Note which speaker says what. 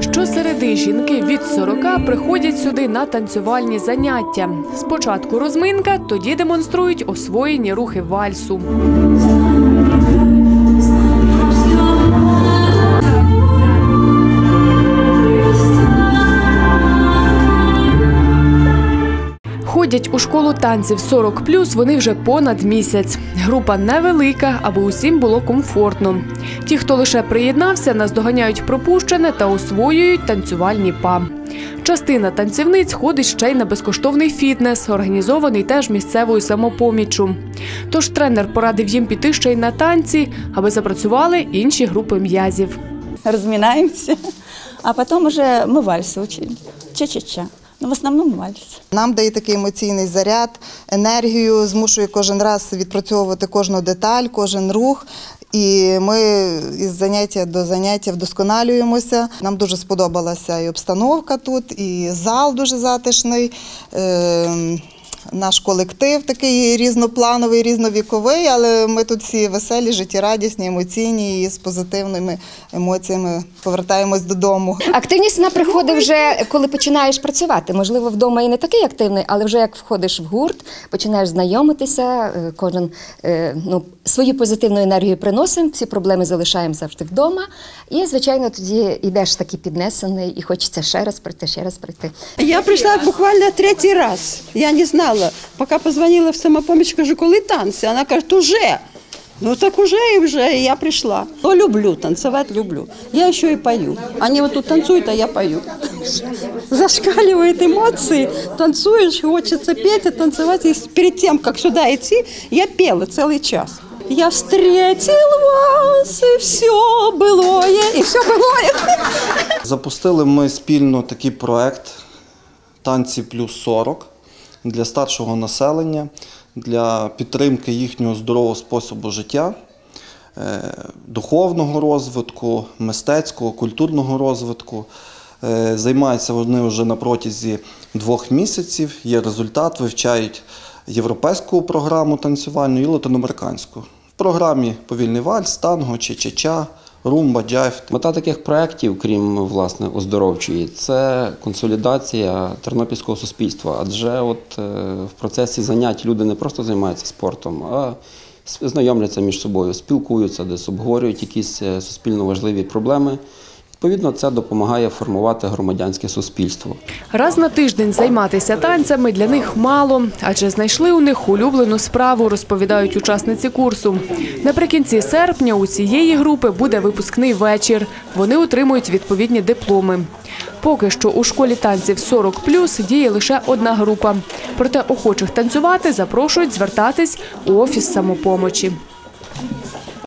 Speaker 1: Щосереди жінки від 40 приходять сюди на танцювальні заняття. Спочатку розминка, тоді демонструють освоєні рухи вальсу. Ходять у школу танців 40+, вони вже понад місяць. Група невелика, аби усім було комфортно. Ті, хто лише приєднався, наздоганяють пропущене та освоюють танцювальні па. Частина танцівниць ходить ще й на безкоштовний фітнес, організований теж місцевою самопоміччю. Тож тренер порадив їм піти ще й на танці, аби запрацювали інші групи м'язів.
Speaker 2: разминаемся, а потом уже мы вальсы учили. Ча-ча-ча. Но в основному вальс.
Speaker 3: Нам дає такий емоційний заряд, енергію, змушує кожен раз відпрацьовувати кожну деталь, кожен рух. І ми із заняття до заняття вдосконалюємося. Нам дуже сподобалася і обстановка тут, і зал дуже затишний. Наш колектив такий різноплановий, різновіковий, але ми тут всі веселі, життєрадісні, емоційні і з позитивними емоціями повертаємось додому.
Speaker 4: Активність вона приходить вже коли починаєш працювати. Можливо, вдома і не такий активний, але вже як входиш в гурт, починаєш знайомитися, е, кожен е, ну, свою позитивну енергію приносимо, всі проблеми залишаємо завжди вдома. І, звичайно, тоді йдеш такий піднесений і хочеться ще раз прийти, ще раз прийти.
Speaker 5: Я прийшла буквально третій раз. Я не знала Поки позвонила в самопоміч, кажу, коли танці? Вона каже, уже. Ну так уже і вже, і я прийшла. То люблю, танцювати люблю. Я ще і пою. Вони вот тут танцюють, а я пою. Зашкаливают эмоции, танцуешь, хочется петь и танцевать. И перед тем, как сюда идти, я пела целый час. Я встретил вас, и все былое, и все былое.
Speaker 6: Запустили ми спільно такий проект Танці плюс 40 для старшого населення, для підтримки їхнього здорового способу життя, е, духовного розвитку, мистецького, культурного розвитку. Е, Займаються вони вже на протязі двох місяців. Є результат, вивчають європейську програму танцювальну і латиноамериканську. В програмі повільний вальс, танго, ча-ча-ча, румба, джайв.
Speaker 7: Мета таких проєктів, крім власне оздоровчої, це консолідація тернопільського суспільства. Адже от е, в процесі занять люди не просто займаються спортом, а знайомляться між собою, спілкуються, десь обговорюють якісь е, суспільно важливі проблеми. Відповідно, це допомагає формувати громадянське суспільство.
Speaker 1: Раз на тиждень займатися танцями для них мало, адже знайшли у них улюблену справу, розповідають учасниці курсу. Наприкінці серпня у цієї групи буде випускний вечір. Вони отримують відповідні дипломи. Поки що у школі танців 40+, діє лише одна група. Проте охочих танцювати запрошують звертатись у офіс самопомочі.